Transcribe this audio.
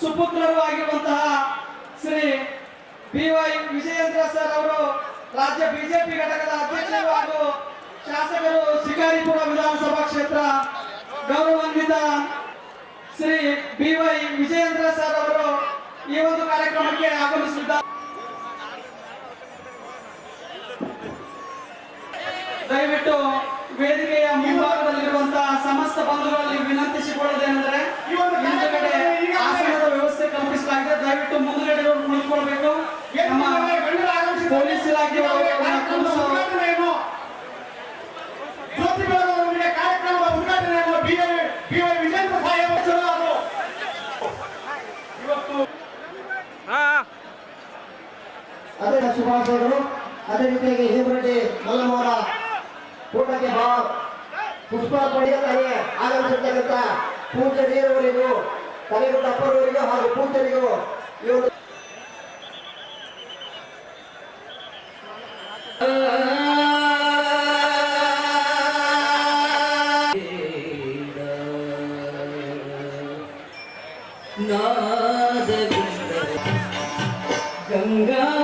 ಸುಪುತ್ರರು ಆಗಿರುವಂತಹ Shri B Y Vijayendra sir ಅವರು ರಾಜ್ಯ ಬಿಜೆಪಿ ಘಟಕದ ಅಧ್ಯಕ್ಷರು ಹಾಗೂ ಶಾಸಕರು ಶಿಕಾರಿಪುರ ವಿಧಾನಸಭಾ ಕ್ಷೇತ್ರ ಗೌರವಾನ್ವಿತ Shri B Y Vijayendra sir ಅವರು ಈ ಒಂದು ಕಾರ್ಯಕ್ರಮಕ್ಕೆ ಆಗಮಿಸಿದ್ದಾರೆ. ದಯವಿಟ್ಟು ವೇದಿಕೆಯ ಮುಂಭಾಗದಲ್ಲಿರುವಂತಹ ಸಮಸ್ತ ಬಂಧುಗಳಲ್ಲಿ ವಿನಂತಿಸಿಕೊಳ್ಳೋದೇನೆಂದರೆ ಅದೇ ಶುಭಾಶಯಗಳು. ಅದೇ ರೀತಿಯಾಗಿ ಹೇಮರೆಡ್ಡಿ, ಮಲ್ಲಮ್ಮವರ ಕೂಟಕ್ಕೆ ಭಾವ ಪುಷ್ಪಾರ್ಪಣೆಯಾಗಿ ಆಗಮಿಸಿರ್ತಕ್ಕಂಥ ಪೂಜಾರಿಯವರಿಗೂ ಕಲೆಗುಡ್ಡ ಅಪ್ಪರವರಿಗೂ ಹಾಗೂ ಪೂಜರಿಗೂ ಇವರು ಗಂಗಾ